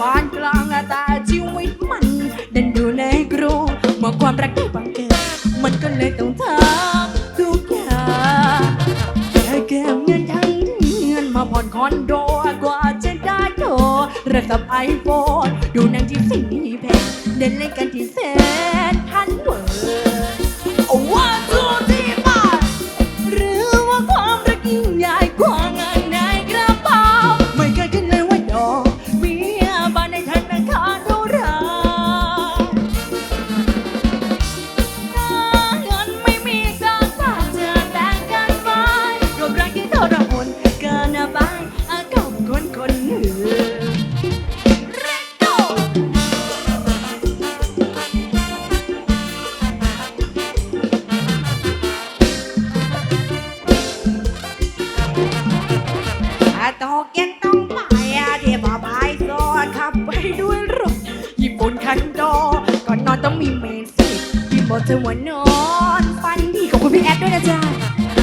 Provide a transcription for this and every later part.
ปานกลางแต่ชีวิตมันดันอยู่ในกรุงเมื่อความรักที่บังเกิดมันก็เลยต้องทำทุกอย่างแค่เก็บเงินทั้งเงินมาผ่อนคอนโดกว่าจะได้โตเรื่องกับไอโฟนดูหนังที่สิ่งนี้แพงเดินเล่นกันที่เซนทันว ออกยังต้องไปอาเดียบบายซอนขับไปด้วยรถญี่ปุ่นคันโดก่อนนอนต้องมีเมนสิที่บอกเธอว่านอนฟันดีขอบคุณพี่แอดด้วยนะจ๊ะ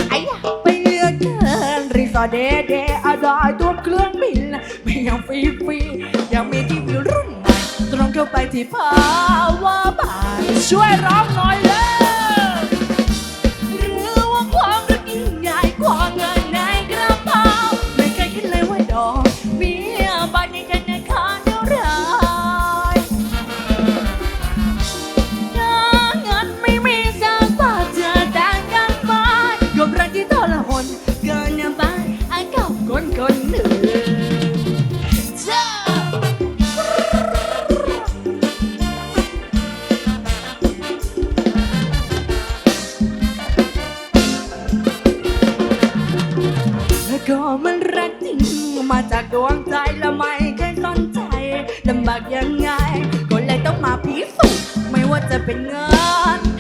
ไอ้ยะไปเลือกเกินรีสอร์ทเดเดอาได้ตัวเครื่องบินไม่ยังฟรีฟรียังมีที่วิวรุ่นใหม่ตรงเข้าไปที่พาวาบายช่วยร้อง คนคนหนึ่งเจ้าแล้วก็มันรักจริงมาจากดวงใจและไม่เคยสนใจลำบากยังไงก็เลยต้องมาพิสูจน์ไม่ว่าจะเป็นเงิน